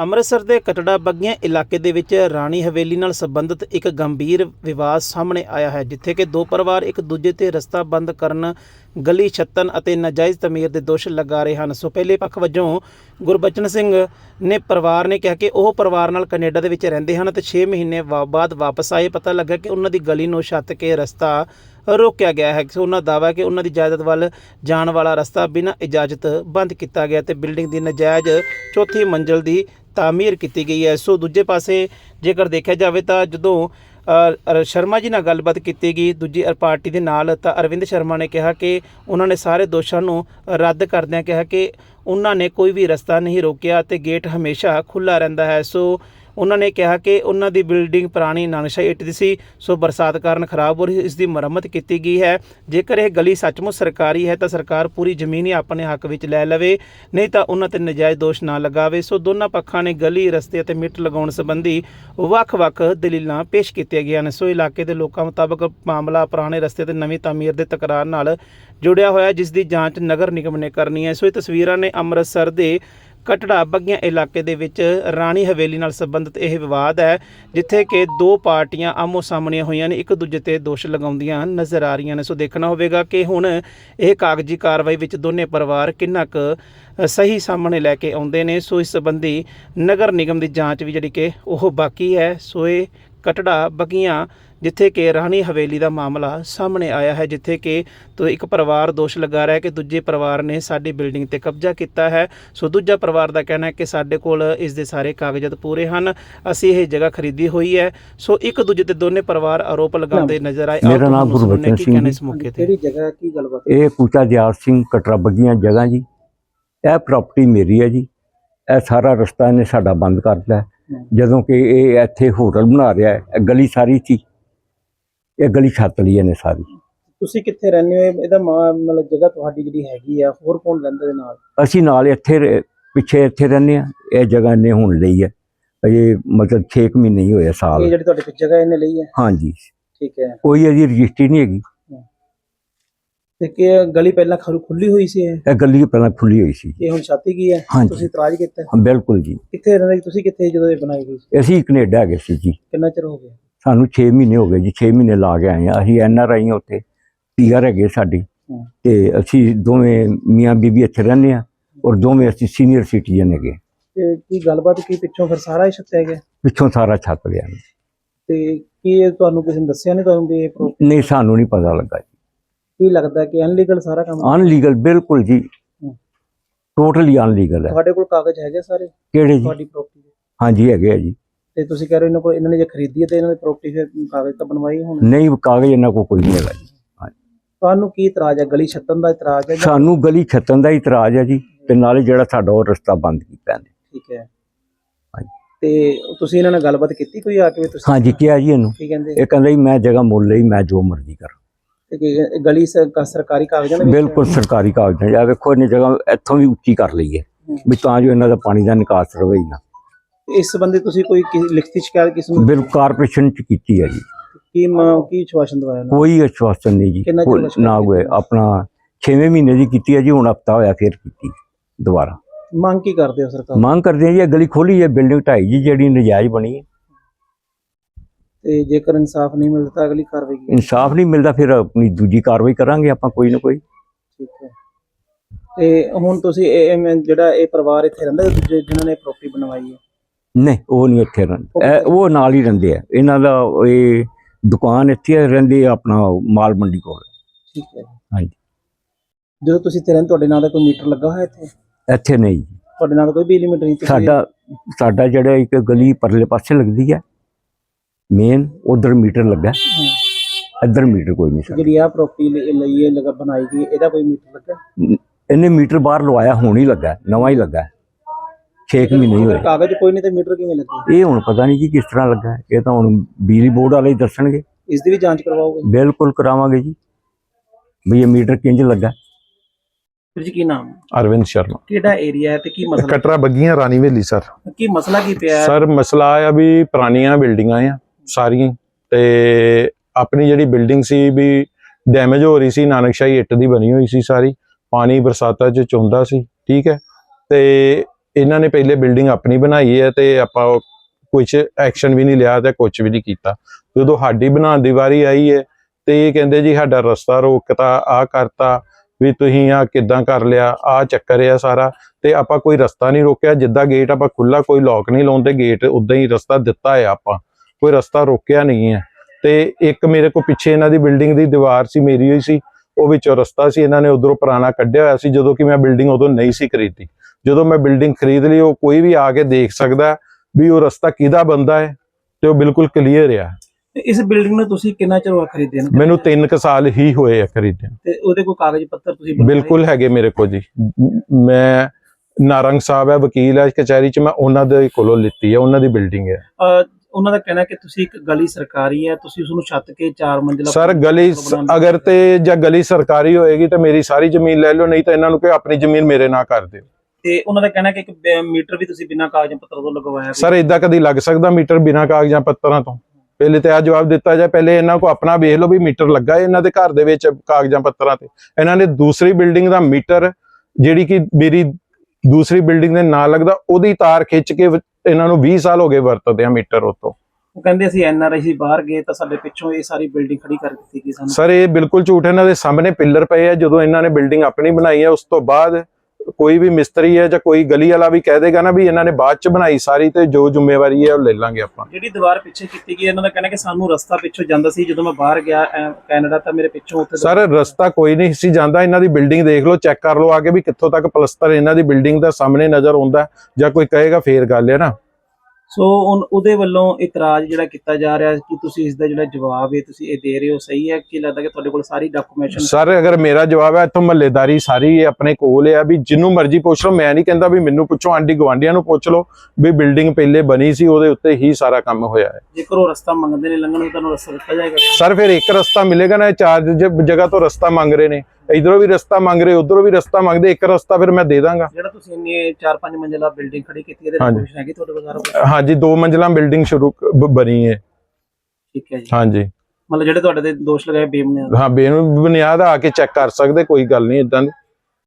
ਅੰਮ੍ਰਿਤਸਰ ਦੇ ਕਟੜਾ ਬੱਗੀਆਂ ਇਲਾਕੇ ਦੇ ਵਿੱਚ ਰਾਣੀ ਹਵੇਲੀ ਨਾਲ ਸੰਬੰਧਿਤ ਇੱਕ ਗੰਭੀਰ ਵਿਵਾਦ ਸਾਹਮਣੇ ਆਇਆ ਹੈ, ਜਿੱਥੇ ਕਿ ਦੋ ਪਰਿਵਾਰ ਇੱਕ ਦੂਜੇ ਤੇ ਰਸਤਾ ਬੰਦ ਕਰਨ, ਗਲੀ ਛੱਤਨ ਅਤੇ ਨਾਜਾਇਜ਼ ਤਮੀਰ ਦੇ ਦੋਸ਼ ਲਗਾ ਰਹੇ ਹਨ। ਸੋ ਪਹਿਲੇ ਪੱਖ ਵਜੋਂ ਗੁਰਬਚਨ ਸਿੰਘ ਨੇ ਪਰਿਵਾਰ ਨੇ ਕਿਹਾ ਕਿ ਉਹ ਪਰਿਵਾਰ ਨਾਲ ਕੈਨੇਡਾ ਦੇ ਵਿੱਚ ਰਹਿੰਦੇ ਹਨ ਤੇ 6 ਮਹੀਨੇ ਵਾ- ਬਾਅਦ ਵਾਪਸ ਆਏ। ਪਤਾ ਲੱਗਾ ਕਿ ਉਹਨਾਂ ਦੀ ਗਲੀ ਨੂੰ ਛੱਤ ਕੇ ਰਸਤਾ ਰੋਕਿਆ ਗਿਆ ਹੈ। ਸੋ ਉਹਨਾਂ ਦਾਅਵਾ ਕਿ ਉਹਨਾਂ ਦੀ ਜਾਇਦਾਦ ਵੱਲ ਜਾਣ ਵਾਲਾ ਰਸਤਾ ਬਿਨਾਂ ਇਜਾਜ਼ਤ ਬੰਦ ਕੀਤਾ ਗਿਆ ਤੇ ਬਿਲਡਿੰਗ ਦੀ ਨਜਾਇਜ਼ ਚੌਥੀ ਮੰਜ਼ਲ ਦੀ ਤਾਮੀਰ ਕੀਤੀ ਗਈ ਹੈ। ਸੋ ਦੂਜੇ ਪਾਸੇ ਜੇਕਰ ਦੇਖਿਆ ਜਾਵੇ ਤਾਂ ਜਦੋਂ ਸ਼ਰਮਾ ਜੀ ਨਾਲ ਗੱਲਬਾਤ ਕੀਤੀ ਗਈ, ਦੂਜੀ ਪਾਰਟੀ ਦੇ ਨਾਲ, ਤਾਂ ਅਰਵਿੰਦ ਸ਼ਰਮਾ ਨੇ ਕਿਹਾ ਕਿ ਉਹਨਾਂ ਨੇ ਸਾਰੇ ਦੋਸ਼ਾਂ ਨੂੰ ਰੱਦ ਕਰਦਿਆਂ ਕਿਹਾ ਕਿ ਉਹਨਾਂ ਨੇ ਕੋਈ ਵੀ ਰਸਤਾ ਨਹੀਂ ਰੋਕਿਆ ਤੇ ਗੇਟ ਹਮੇਸ਼ਾ ਖੁੱਲਾ ਰਹਿੰਦਾ ਹੈ। ਸੋ ਉਹਨਾਂ ਨੇ ਕਿਹਾ ਕਿ ਉਹਨਾਂ ਦੀ ਬਿਲਡਿੰਗ ਪੁਰਾਣੀ ਨਾਨਸ਼ਾ ਇੱਟ ਦੀ ਸੀ, ਸੋ ਬਰਸਾਤ ਕਾਰਨ ਖਰਾਬ ਹੋ ਰਹੀ ਇਸ ਦੀ ਮੁਰੰਮਤ ਕੀਤੀ ਗਈ ਹੈ। ਜੇਕਰ ਇਹ ਗਲੀ ਸੱਚਮੁੱਚ ਸਰਕਾਰੀ ਹੈ ਤਾਂ ਸਰਕਾਰ ਪੂਰੀ ਜ਼ਮੀਨ ਹੀ ਆਪਣੇ ਹੱਕ ਵਿੱਚ ਲੈ ਲਵੇ, ਨਹੀਂ ਤਾਂ ਉਹਨਾਂ ਤੇ ਨਜਾਇਜ਼ ਦੋਸ਼ ਨਾ ਲਗਾਵੇ। ਸੋ ਦੋਨਾਂ ਪੱਖਾਂ ਨੇ ਗਲੀ, ਰਸਤੇ ਅਤੇ ਮਿੱਟ ਲਗਾਉਣ ਸੰਬੰਧੀ ਵੱਖ-ਵੱਖ ਦਲੀਲਾਂ ਪੇਸ਼ ਕੀਤੀਆਂ ਗਈਆਂ ਨੇ। ਸੋ ਇਲਾਕੇ ਦੇ ਲੋਕਾਂ ਮੁਤਾਬਕ ਮਾਮਲਾ ਪੁਰਾਣੇ ਰਸਤੇ ਤੇ ਨਵੀਂ ਤਾਮੀਰ ਦੇ ਤਕਰਾਰ ਨਾਲ ਜੁੜਿਆ ਹੋਇਆ, ਜਿਸ ਦੀ ਜਾਂਚ ਨਗਰ ਨਿਗਮ ਨੇ ਕਰਨੀ ਹੈ। ਸੋ ਇਹ ਤਸਵੀਰਾਂ ਨੇ ਅੰਮ੍ਰਿਤਸਰ ਦੇ ਕਟੜਾ ਬੱਗੀਆਂ ਇਲਾਕੇ ਦੇ ਵਿੱਚ ਰਾਣੀ ਹਵੇਲੀ ਨਾਲ ਸੰਬੰਧਿਤ ਇਹ ਵਿਵਾਦ ਹੈ, ਜਿੱਥੇ ਕਿ ਦੋ ਪਾਰਟੀਆਂ ਆਮੋ ਸਾਹਮਣੇ ਹੋਈਆਂ ਨੇ, ਇੱਕ ਦੂਜੇ ਤੇ ਦੋਸ਼ ਲਗਾਉਂਦੀਆਂ ਨਜ਼ਰ ਆ ਰਹੀਆਂ ਨੇ। ਸੋ ਦੇਖਣਾ ਹੋਵੇਗਾ ਕਿ ਹੁਣ ਇਹ ਕਾਗਜ਼ੀ ਕਾਰਵਾਈ ਵਿੱਚ ਦੋਨੇ ਪਰਿਵਾਰ ਕਿੰਨਾ ਕੁ ਸਹੀ ਸਾਹਮਣੇ ਲੈ ਕੇ ਆਉਂਦੇ ਨੇ। ਸੋ ਇਸ ਸੰਬੰਧੀ ਨਗਰ ਨਿਗਮ ਦੀ ਜਾਂਚ ਵੀ ਜਿਹੜੀ ਕਿ ਉਹ ਬਾਕੀ ਹੈ। ਸੋ ਇਹ ਕਟੜਾ ਬੱਗੀਆਂ ਜਿੱਥੇ ਕਿ ਰਾਣੀ ਹਵੇਲੀ ਦਾ ਮਾਮਲਾ ਸਾਹਮਣੇ ਆਇਆ ਹੈ ਜਿੱਥੇ ਕਿ ਤੋ ਇੱਕ ਪਰਿਵਾਰ ਦੋਸ਼ ਲਗਾ ਰਿਹਾ ਹੈ ਕਿ ਦੂਜੇ ਪਰਿਵਾਰ ਨੇ ਸਾਡੀ ਬਿਲਡਿੰਗ ਤੇ ਕਬਜ਼ਾ ਕੀਤਾ ਹੈ। ਸੋ ਦੂਜਾ ਪਰਿਵਾਰ ਦਾ ਕਹਿਣਾ ਹੈ ਕਿ ਸਾਡੇ ਕੋਲ ਇਸ ਦੇ ਸਾਰੇ ਕਾਗਜ਼ਾਤ ਪੂਰੇ ਹਨ। ਅਸੀਂ ਇਹ ਜਗ੍ਹਾ ਖਰੀਦੀ ਹੋਈ ਹੈ। ਸੋ ਇੱਕ ਦੂਜੇ ਤੇ ਦੋਨੇ ਪਰਿਵਾਰ ਆਰੋਪ ਲਗਾਉਂਦੇ ਨਜ਼ਰ ਆਏ। ਮੇਰਾ ਨਾਮ ਗੁਰਬਚਨ ਕੀ ਸਿੰਘ। ਇਸ ਮੌਕੇ ਤੇ। ਕਿਹੜੀ ਜਗ੍ਹਾ ਕੀ ਗੱਲਬਾਤ ਇਹ ਕੂਚਾ ਦਿਆਰ ਸਿੰਘ ਕਟਰਾ ਬੱਗੀਆਂ ਜਗ੍ਹਾ ਜੀ। ਇਹ ਪ੍ਰਾਪਰਟੀ ਮੇਰੀ ਹੈ ਜੀ। ਇਹ ਸਾਰਾ ਰਸਤਾ ਇਹਨੇ ਸਾਡਾ ਬੰਦ ਕਰਤਾ ਹੈ। ਜਦੋਂ ਕਿ ਇਹ ਇੱਥੇ ਹੋਟਲ ਬਣਾ ਰਿਹਾ ਹੈ ਗਲੀ ਸਾਰੀ ਸੀ। ਇਹ ਗਲੀ ਛੱਤ ਲਈ ਇਹਨੇ ਸਾਰੀ। ਤੁਸੀਂ ਕਿੱਥੇ ਰਹਿੰਦੇ ਹੋ? ਇਹ- ਇਹਦਾ ਮਾ- ਮਤਲਬ ਜਗ੍ਹਾ ਤੁਹਾਡੀ ਜਿਹੜੀ ਹੈਗੀ ਆ ਹੋਰ ਕੌਣ ਰਹਿੰਦਾ ਦੇ ਨਾਲ? ਅਸੀਂ ਨਾਲ ਇੱਥੇ ਪਿੱਛੇ ਇੱਥੇ ਰਹਿੰਦੇ ਆ ਇਹ ਜਗ੍ਹਾ ਇਹਨੇ ਹੁਣ ਲਈ ਹੈ। ਅਜੇ ਮਤਲਬ 6 ਮਹੀਨੇ ਹੀ ਹੋਏ ਆ ਇਹ ਸਾਲ ਜਿਹੜੀ ਤੁਹਾਡੀ ਪਿੱਛੇ ਜਗ੍ਹਾ ਇਹਨੇ ਲਈ ਹੈ? ਹਾਂਜੀ। ਠੀਕ ਹੈ। ਕੋਈ ਇਹਦੀ ਰਜਿਸਟਰੀ ਨਹੀਂ ਹੈਗੀ। ਤੇ ਕਿ ਇਹ ਗਲੀ ਪਹਿਲਾਂ ਖਰੂ ਖੁੱਲੀ ਹੋਈ ਸੀ ਇਹ? ਇਹ ਗਲੀ ਪਹਿਲਾਂ ਖੁੱਲੀ ਹੋਈ ਸੀ। ਇਹ ਹੁਣ ਛਾਤੀ ਕੀ ਹੈ? ਹਾਂਜੀ। ਤੁਸੀਂ ਇਤਰਾਜ਼ ਕੀਤਾ? ਹਾਂ, ਬਿਲਕੁਲ ਜੀ। ਕਿੱਥੇ ਰਹਿੰਦੇ? ਤੁਸੀਂ ਕਿੱਥੇ ਜਦੋਂ ਇਹ ਬਣਾਈ ਗਈ ਸੀ? ਅਸੀਂ ਕੈਨੇਡਾ ਹੈਗੇ ਸੀ ਜੀ। ਕਿੰਨਾ ਚਿਰ ਹੋ ਗਿਆ? ਸਾਨੂੰ 6 ਮਹੀਨੇ ਹੋ ਗਏ ਜੀ 6 ਮਹੀਨੇ ਲਾ ਕੇ ਆਏ ਆ ਅਸੀਂ ਐਨ ਆਰ ਆਈ ਉੱਥੇ ਪੀਆਰ ਹੈਗੇ ਸਾਡੀ। ਤੇ ਅਸੀਂ ਦੋਵੇਂ ਮੀਆਂ ਬੀਬੀ ਇੱਥੇ ਰਹਿੰਦੇ ਆ ਔਰ ਦੋਵੇਂ ਅਸੀਂ ਸੀਨੀਅਰ ਸਿਟੀਜ਼ਨ ਹੈਗੇ। ਤੇ ਕੀ ਗੱਲਬਾਤ ਕੀ ਪਿੱਛੋਂ ਫਿਰ ਸਾਰਾ ਹੀ ਛੱਤਿਆ ਗਿਆ? ਪਿੱਛੋਂ ਸਾਰਾ ਛੱਤ ਗਿਆ। ਤੇ ਕੀ ਇਹ ਤੁਹਾਨੂੰ ਕਿਸੇ ਨੇ ਦੱਸਿਆ ਨਹੀਂ ਤੁਹਾਨੂੰ ਵੀ ਇਹ ਨਹੀਂ ਸਾਨੂੰ ਨਹੀਂ ਪਤਾ ਲੱਗਾ ਜੀ। ਕੀ ਲੱਗਦਾ ਕਿ ਅਨਲੀਗਲ ਸਾਰਾ ਕੰਮ? ਅਨਲੀਗਲ ਬਿਲਕੁਲ ਜੀ। ਟੋਟਲੀ ਅਨਲੀਗਲ ਹੈ। ਤੁਹਾਡੇ ਕੋਲ ਕਾਗਜ਼ ਹੈਗੇ ਸਾਰੇ? ਕਿਹੜੇ ਜੀ? ਤੁਹਾਡੀ ਪ੍ਰਾਪਰਟੀ ਦੇ? ਹਾਂਜੀ ਹੈਗੇ ਆ ਜੀ। ਤੇ ਤੁਸੀਂ ਕਹਿ ਰਹੇ ਇਹਨਾਂ ਕੋਲ ਇਹਨਾਂ ਨੇ ਜੇ ਖਰੀਦੀ ਹੈ ਤੇ ਇਹਨਾਂ ਦੀ ਪ੍ਰਾਪਰਟੀ ਫਿਰ ਕਾਗਜ਼ ਤਾਂ ਬਣਵਾਈ ਹੁਣ। ਨਹੀਂ ਕਾਗਜ਼ ਇਹਨਾਂ ਕੋਲ ਕੋਈ ਨਹੀਂ ਹੈਗਾ ਜੀ। ਤੁਹਾਨੂੰ ਕੀ ਇਤਰਾਜ਼ ਹੈ? ਗਲੀ ਛੱਤਨ ਦਾ ਇਤਰਾਜ਼ ਹੈ ਜਾਂ ਸਾਨੂੰ ਗਲੀ ਛੱਤਨ ਦਾ ਇਤਰਾਜ਼ ਹੈ ਜੀ ਤੇ ਨਾਲੇ ਜਿਹੜਾ ਸਾਡਾ ਉਹ ਰਸਤਾ ਬੰਦ ਕੀਤਾ ਨੇ ਠੀਕ ਹੈ। ਹਾਂਜੀ। ਤੇ ਤੁਸੀਂ ਇਹਨਾਂ ਨਾਲ ਗੱਲਬਾਤ ਕੀਤੀ ਕੋਈ ਆ ਕੇ ਵੀ ਤੁਸੀਂ ਹਾਂਜੀ ਕਿਹਾ ਜੀ ਇਹਨੂੰ। ਕੀ ਕਹਿੰਦੇ? ਇਹ ਕਹਿੰਦਾ ਜੀ ਮੈਂ ਜਗ੍ਹਾ ਮੁੱਲ ਲਈ ਮੈਂ ਜੋ ਮਰਜ਼ੀ ਕਰਾਂ। ਤੇ ਕੀ ਇਹ ਗਲੀ ਸ- ਕ- ਸਰਕਾਰੀ ਕਾਗਜ਼ਾਂ ਦੇ ਵਿੱਚ ਬਿਲਕੁਲ ਸਰਕਾਰੀ ਕਾਗਜ਼ਾਂ ਆ ਵੇਖੋ ਇਹਨੇ ਜਗ੍ਹਾ ਇੱਥੋਂ ਵੀ ਉੱਚੀ ਕਰ ਲਈ ਹੈ। ਵੀ ਤਾਂ ਜੋ ਇਹਨਾਂ ਦਾ ਪਾਣੀ ਦਾ ਨਿਕਾਸ ਰਵੇ ਹੀ ਨਾ। ਇਸ ਸੰਬੰਧੀ ਤੁਸੀਂ ਕੋਈ ਕੀ- ਲਿਖਤੀ ਸ਼ਿਕਾਇਤ ਕਿਸ ਨੂੰ? ਬਿਲ ਕਾਰਪੋਰੇਸ਼ਨ ਚ ਕੀਤੀ ਹੈ ਜੀ। ਕੀ ਮ- ਕੀ ਸ਼ਵਾਸ਼ਨ ਦਵਾਇਆ ਉਹਨਾਂ ਕੋਈ ਅਸ਼ਵਾਸਨ ਨਹੀਂ ਜੀ। ਕਿੰਨਾ ਚਿਰ ਕੋਈ ਮੁਸ਼ਕਲ ਨਾ ਕੀਤੀ? ਹੋਏ ਹੈ? ਆਪਣਾ 6ਵੇਂ ਮਹੀਨੇ ਦੀ ਕੀਤੀ ਹੈ ਜੀ ਹੁਣ ਹਫਤਾ ਹੋਇਆ ਫਿਰ ਕੀਤੀ ਦੁਬਾਰਾ? ਮੰਗ ਕੀ ਕਰਦੇ ਹੋ ਸਰਕਾਰ? ਮੰਗ ਕਰਦੇ ਆ ਜੀ ਇਹ ਗਲੀ ਖੋਲੀ ਹੈ ਬਿਲਡਿੰਗ ਢਾਈ ਜੀ ਜਿਹੜੀ ਨਜਾਇਜ਼ ਬਣੀ ਹੈ ਤੇ ਜੇਕਰ ਇਨਸਾਫ ਨਹੀਂ ਮਿਲਦਾ ਤਾਂ ਅਗਲੀ ਕਾਰਵਾਈ ਕੀ? ਇਨਸਾਫ ਨਹੀਂ ਮਿਲਦਾ ਫਿਰ ਆਪਣੀ ਦੂਜੀ ਕਾਰਵਾਈ ਕਰਾਂਗੇ ਆਪਾਂ ਕੋਈ ਨਾ ਕੋਈ। ਠੀਕ ਹੈ। ਤੇ ਹੁਣ ਤੁਸੀਂ ਇਹ ਇਹ ਜਿਹੜਾ ਇਹ ਪਰਿਵਾਰ ਇੱਥੇ ਰਹਿੰਦਾ ਦੂਜੇ ਜਿਨ੍ਹਾਂ ਨੇ ਪ੍ਰਾਪਰਟੀ ਬਣਵਾਈ ਹੈ ਨਹੀਂ ਉਹ ਨਹੀਂ ਇੱਥੇ ਰਹਿੰਦੇ। ਉਹ ਨਾਲ ਹੀ ਰਹਿੰਦੇ ਆ। ਇਹਨਾਂ ਦਾ ਇਹ ਦੁਕਾਨ ਇੱਥੇ ਰਹਿੰਦੇ ਆ ਆਪਣਾ ਮਾਲ ਮੰਡੀ ਕੋਲ। ਠੀਕ ਹੈ। ਹਾਂਜੀ। ਜਦੋਂ ਤੁਸੀਂ ਇੱਥੇ ਰਹਿੰਦੇ ਤੁਹਾਡੇ ਨਾਂ ਦਾ ਕੋਈ ਮੀਟਰ ਲੱਗਾ ਹੋਇਆ ਇੱਥੇ? ਇੱਥੇ ਨਹੀਂ ਤੁਹਾਡੇ ਨਾਲ ਤਾਂ ਕੋਈ ਬਿਜਲੀ ਮੀਟਰ ਨਹੀਂ ਸਾਡਾ ਸਾਡਾ ਜਿਹੜਾ ਇੱਕ ਗਲੀ ਪਰਲੇ ਪਾਸੇ ਲੱਗਦੀ ਹੈ ਮੇਨ ਉਧਰ ਮੀਟਰ ਲੱਗਾ। ਇੱਧਰ ਮੀਟਰ ਕੋਈ ਨਹੀਂ ਸਾਡਾ। ਜਿਹੜੀ ਆ ਪ੍ਰਾਪਰਟੀ ਲਈ ਇਹ ਲਗਾ ਬਣਾਈ ਗਈ ਇਹਦਾ ਕੋਈ ਮੀਟਰ ਲੱਗਾ? ਇਹਨੇ ਮੀਟਰ ਬਾਹਰ ਲਵਾਇਆ ਹੁਣ ਹੀ ਲੱਗਾ ਨਵਾਂ ਹੀ ਲੱਗਾ। 6 ਮਹੀਨੇ ਹੀ ਹੋਏ। ਕਾਗਜ਼ ਕੋਈ ਨਹੀਂ ਤੇ ਮੀਟਰ ਕਿਵੇਂ ਲੱਗੇ? ਇਹ ਹੁਣ ਪਤਾ ਨਹੀਂ ਜੀ ਕਿਸ ਤਰ੍ਹਾਂ ਲੱਗਾ। ਹੈ। ਇਹ ਤਾਂ ਹੁਣ ਬਿਜਲੀ ਬੋਰਡ ਵਾਲੇ ਹੀ ਦੱਸਣਗੇ। ਇਸ ਦੀ ਵੀ ਜਾਂਚ ਕਰਵਾਓਗੇ? ਬਿਲਕੁਲ ਕਰਾਵਾਂਗੇ ਜੀ। ਵੀ ਇਹ ਮੀਟਰ ਕਿੰਜ ਲੱਗਾ। ਜੀ ਕੀ ਨਾਮ? ਅਰਵਿੰਦ ਸ਼ਰਮਾ। ਕਿਹੜਾ ਏਰੀਆ ਹੈ ਤੇ ਕੀ ਮਸਲਾ? ਕਟਰਾ ਬੱਗੀਆਂ ਰਾਣੀ ਵੇਲੀ ਸਰ। ਕੀ ਮਸਲਾ ਕੀ ਪਿਆ ਹੈ? ਸਰ ਮਸਲਾ ਆ ਵੀ ਪੁਰਾਣੀਆਂ ਬਿਲਡਿੰਗਾਂ ਆ ਸਾਰੀਆਂ ਤੇ ਆਪਣੀ ਜਿਹੜੀ ਬਿਲਡਿੰਗ ਸੀ ਵੀ ਡੈਮੇਜ ਹੋ ਰਹੀ ਸੀ ਨਾਨਕਸ਼ਾਹੀ ਇੱਟ ਦੀ ਬਣੀ ਹੋਈ ਸੀ ਸਾਰੀ। ਪਾਣੀ ਬਰਸਾਤਾਂ 'ਚ ਚੋਂਦਾ ਸੀ ਠੀਕ ਹੈ। ਤੇ ਇਹਨਾਂ ਨੇ ਪਹਿਲੇ ਬਿਲਡਿੰਗ ਆਪਣੀ ਬਣਾਈ ਹੈ ਤੇ ਆਪਾਂ ਕੁਝ ਐਕਸ਼ਨ ਵੀ ਨਹੀਂ ਲਿਆ ਤੇ ਕੁਝ ਵੀ ਨਹੀਂ ਕੀਤਾ। ਜਦੋਂ ਸਾਡੀ ਬਣਾਉਣ ਦੀ ਵਾਰੀ ਆਈ ਹੈ ਤੇ ਇਹ ਕਹਿੰਦੇ ਜੀ ਸਾਡਾ ਰਸਤਾ ਰੋਕਤਾ ਆ ਕਰਤਾ, ਵੀ ਤੁਸੀਂ ਆ ਕਿੱਦਾਂ ਕਰ ਲਿਆ ਆ ਚੱਕਰ ਆ ਸਾਰਾ ਤੇ ਆਪਾਂ ਕੋਈ ਰਸਤਾ ਨਹੀਂ ਰੋਕਿਆ। ਜਿੱਦਾਂ ਗੇਟ ਆਪਾਂ ਖੁੱਲਾ ਕੋਈ ਲੋਕ ਨਹੀਂ ਲਾਉਂਦੇ ਗੇਟ ਉਦਾਂ ਹੀ ਰਸਤਾ ਦਿੱਤਾ ਹੈ ਆਪਾਂ। ਕੋਈ ਰਸਤਾ ਰੋਕਿਆ ਨਹੀਂ ਹੈ। ਤੇ ਇੱਕ ਮੇਰੇ ਕੋ ਪਿੱਛੇ ਇਹਨਾਂ ਦੀ ਬਿਲਡਿੰਗ ਦੀ ਦੀਵਾਰ ਸੀ, ਮੇਰੀ ਹੋਈ ਸੀ, ਉਹ ਵਿੱਚੋਂ ਰਸਤਾ ਸੀ। ਇਹਨਾਂ ਨੇ ਉਧਰੋਂ ਪੁਰਾਣਾ ਕੱਢਿਆ ਹੋਇਆ ਸੀ, ਜਦੋਂ ਕਿ ਮੈਂ ਬਿਲਡਿੰਗ ਉਦੋਂ ਨਹੀਂ ਸੀ ਖਰੀਦੀ। ਜਦੋਂ ਮੈਂ ਬਿਲਡਿੰਗ ਖਰੀਦ ਲਈ ਉਹ ਕੋਈ ਵੀ ਆ ਕੇ ਦੇਖ ਸਕਦਾ ਹੈ ਵੀ ਉਹ ਰਸਤਾ ਕਿਹਦਾ ਬੰਦਾ ਹੈ ਤੇ ਉਹ ਬਿਲਕੁਲ ਕਲੀਅਰ ਆ ਇਸ ਬਿਲਡਿੰਗ ਨੂੰ ਤੁਸੀਂ ਕਿੰਨਾ ਚਿਰ ਹੋਇਆ ਖਰੀਦੇ ਨੂੰ ਮੈਨੂੰ 3 ਕੁ ਸਾਲ ਹੀ ਹੋਏ ਆ ਖਰੀਦਿਆਂ। ਤੇ ਉਹਦੇ ਕੋਈ ਕਾਗਜ਼ ਪੱਤਰ ਤੁਸੀਂ? ਬਿਲਕੁਲ ਹੈਗੇ ਮੇਰੇ ਕੋਲ ਜੀ। ਮ- ਨਾਰੰਗ ਸਾਹਿਬ ਹੈ ਵਕੀਲ ਹੈ ਕਚਹਿਰੀ ਚ ਮੈਂ ਉਹਨਾਂ ਦੇ ਕੋਲੋਂ ਲਿੱਤੀ ਹੈ ਉਹਨਾਂ ਦੀ ਬਿਲਡਿੰਗ ਹੈ। ਉਹਨਾਂ ਦਾ ਕਹਿਣਾ ਕਿ ਤੁਸੀਂ ਇੱਕ ਗਲੀ ਸਰਕਾਰੀ ਹੈ ਤੁਸੀਂ ਉਸ ਨੂੰ ਛੱਤ ਕੇ ਚਾਰ ਮੰਜ਼ਿਲਾ ਸਰ ਗਲੀ ਅਗਰ ਤੇ ਜਾਂ ਗਲੀ ਸਰਕਾਰੀ ਹੋਏਗੀ ਤਾਂ ਮੇਰੀ ਸਾਰੀ ਜ਼ਮੀਨ ਲੈ ਲਓ ਨਹੀਂ ਤਾਂ ਇਹਨਾਂ ਨੂੰ ਕਿ ਆਪਣੀ ਜ਼ਮੀਨ ਮੇਰੇ ਨਾਂ ਕਰ ਦਿਓ। ਤੇ ਉਹਨਾਂ ਦਾ ਕਹਿਣਾ ਕਿ ਇੱਕ ਮੀਟਰ ਵੀ ਤੁਸੀਂ ਬਿਨਾਂ ਕਾਗਜ਼ ਪੱਤਰ ਤੋਂ ਲਗਵਾਇਆ। ਸਰ ਇਦਾਂ ਕਦੀ ਲੱਗ ਸਕਦਾ ਮੀਟਰ ਬਿਨਾਂ ਕਾਗਜ਼ਾਂ ਪੱਤਰਾਂ ਤੋਂ ਪਹਿਲੇ ਤੇ ਆ ਜਵਾਬ ਦਿੱਤਾ ਜਾਏ ਪਹਿਲੇ ਇਹਨਾਂ ਕੋ ਆਪਣਾ ਵੇਖ ਲਓ ਵੀ ਮੀਟਰ ਲੱਗਾ ਹੈ ਇਹਨਾਂ ਦੇ ਘਰ ਦੇ ਵਿੱਚ ਕਾਗਜ਼ਾਂ ਪੱਤਰਾਂ ਤੇ ਇਹਨਾਂ ਨੇ ਦੂਸਰੀ ਬਿਲਡਿੰਗ ਦਾ ਮੀਟਰ ਜਿਹੜੀ ਕਿ ਮੇਰੀ ਦੂਸਰੀ ਬਿਲਡਿੰਗ ਦੇ ਨਾਲ ਲੱਗਦਾ ਉਹਦੀ ਤਾਰ ਖਿੱਚ ਕੇ ਇਹਨਾਂ ਨੂੰ 20 ਸਾਲ ਹੋ ਗਏ ਵਰਤਦੇ ਆ ਮੀਟਰ ਉਤੋਂ ਉਹ ਕਹਿੰਦੇ ਅਸੀਂ ਐਨਆਰਆਈ ਸੀ ਬਾਹਰ ਗਏ ਤਾਂ ਸਾਡੇ ਪਿੱਛੋਂ ਇਹ ਸਾਰੀ ਬਿਲਡਿੰਗ ਖੜੀ ਕਰ ਦਿੱਤੀ ਗਈ ਸਾਨੂੰ ਸਰ ਇਹ ਬਿਲਕੁਲ ਝੂਠ ਹੈ। ਇਹਨਾਂ ਦੇ ਸਾਹਮਣੇ ਪਿੱਲਰ ਪਏ ਆ ਜਦੋਂ ਇਹਨਾਂ ਨੇ ਬਿਲਡਿੰਗ ਆਪਣੀ ਬਣਾਈ ਹੈ ਉਸ ਤੋਂ ਬਾਅਦ ਕੋਈ ਵੀ ਮਿਸਤਰੀ ਹੈ ਜਾਂ ਕੋਈ ਗਲੀ ਵਾਲਾ ਵੀ ਕਹਿ ਦੇਗਾ ਨਾ ਵੀ ਇਹਨਾਂ ਨੇ ਬਾਅਦ ਚ ਬਣਾਈ ਸਾਰੀ ਤੇ ਜੋ ਜ਼ਿੰਮੇਵਾਰੀ ਹੈ ਉਹ ਲੈ ਲਾਂਗੇ ਆਪਾਂ। ਜਿਹੜੀ ਦੀਵਾਰ ਪਿੱਛੇ ਕੀਤੀ ਗਈ ਇਹਨਾਂ ਦਾ ਕਹਿਣਾ ਕਿ ਸਾਨੂੰ ਰਸਤਾ ਪਿੱਛੋਂ ਜਾਂਦਾ ਸੀ ਜਦੋਂ ਮੈਂ ਬਾਹਰ ਗਿਆ ਕੈਨੇਡਾ ਤਾਂ ਮੇਰੇ ਪਿੱਛੋਂ ਉੱਥੇ ਸਰ ਰਸਤਾ ਕੋਈ ਨਹੀਂ ਸੀ ਜਾਂਦਾ ਇਹਨਾਂ ਦੀ ਬਿਲਡਿੰਗ ਦੇਖ ਲਓ ਚੈੱਕ ਕਰ ਲਓ ਆ ਕੇ ਵੀ ਕਿੱਥੋਂ ਤੱਕ ਪਲਸਤਰ ਇਹਨਾਂ ਦੀ ਬਿਲਡਿੰਗ ਦਾ ਸਾਹਮਣੇ ਨਜ਼ਰ ਆਉਂਦਾ ਜਾਂ ਕੋਈ ਕਹੇਗਾ ਫੇਰ ਗੱਲ ਹੈ ਨਾ। ਸੋ ਉਹਦੇ ਵੱਲੋਂ ਇਤਰਾਜ਼ ਜਿਹੜਾ ਕੀਤਾ ਜਾ ਰਿਹਾ ਕਿ ਤੁਸੀਂ ਇਸ ਦਾ ਜਿਹੜਾ ਜਵਾਬ ਹੈ ਤੁਸੀਂ ਇਹ ਦੇ ਰਹੇ ਹੋ ਸਹੀ ਹੈ? ਕਿ ਲੱਗਦਾ ਕਿ ਤੁਹਾਡੇ ਕੋਲ ਸਾਰੀ ਡਾਕੂਮੈਂਟੇਸ਼ਨ ਸਰ ਅਗਰ ਮੇਰਾ ਜਵਾਬ ਹੈ ਇੱਥੋਂ ਮਹੱਲੇਦਾਰੀ ਸਾਰੀ ਆਪਣੇ ਕੋਲ ਹੈ ਵੀ ਜਿੰਨੂੰ ਮਰਜ਼ੀ ਪੁੱਛ ਲਓ। ਮੈਂ ਨਹੀਂ ਕਹਿੰਦਾ ਵੀ ਮੈਨੂੰ ਪੁੱਛੋ ਆਂਟੀ ਗਵਾਂਡੀਆਂ ਨੂੰ ਪੁੱਛ ਲਓ ਵੀ ਬਿਲਡਿੰਗ ਪਹਿਲੇ ਬਣੀ ਸੀ ਉਹਦੇ ਉੱਤੇ ਹੀ ਸਾਰਾ ਕੰਮ ਹੋਇਆ ਹੈ। ਜੇਕਰ ਉਹ ਰਸਤਾ ਮੰਗਦੇ ਨੇ ਲੰਘਣ ਨੂੰ ਤੁਹਾਨੂੰ ਰਸਤਾ ਦਿੱਤਾ ਜਾਏਗਾ। ਸਰ ਫਿਰ ਇੱਕ ਰਸਤਾ ਮਿਲੇਗਾ ਨਾ ਇਹ ਚਾਰ ਜਗ੍ਹਾ ਤੋਂ ਰਸਤਾ ਮੰਗ ਰਹੇ ਨੇ। ਇਧਰੋਂ ਵੀ ਰਸਤਾ ਮੰਗ ਰਹੇ ਉਧਰੋਂ ਵੀ ਰਸਤਾ ਮੰਗਦੇ ਇੱਕ ਰਸਤਾ ਫਿਰ ਮੈਂ ਦੇ ਦਾਂਗਾ। ਜਿਹੜਾ ਤੁਸੀਂ ਇੰਨੀ ਚਾਰ ਪੰਜ ਮੰਜ਼ਿਲਾ ਬਿਲਡਿੰਗ ਖੜੀ ਕੀਤੀ ਇਹਦੇ। ਡਾਕੂਮੈਂਟੇਸ਼ਨ ਹੈਗੀ ਤੁਹਾਡੇ ਕੁਛ? ਹਾਂਜੀ ਦੋ ਮੰਜ਼ਿਲਾ ਬਿਲਡਿੰਗ ਸ਼ੁਰੂ ਬਣੀ ਹੈ ਠੀਕ ਹੈ ਜੀ। ਹਾਂਜੀ। ਮਤਲਬ ਜਿਹੜੇ ਤੁਹਾਡੇ ਤੇ ਦੋਸ਼ ਲਗਾਏ ਬੇਬੁਨਿਆਦ? ਹਾਂ ਬੇਨ ਬੁਨਿਆਦ ਆ ਕੇ ਚੈੱਕ ਕਰ ਸਕਦੇ ਕੋਈ ਗੱਲ ਨਹੀਂ ਇਦਾਂ ਦੀ।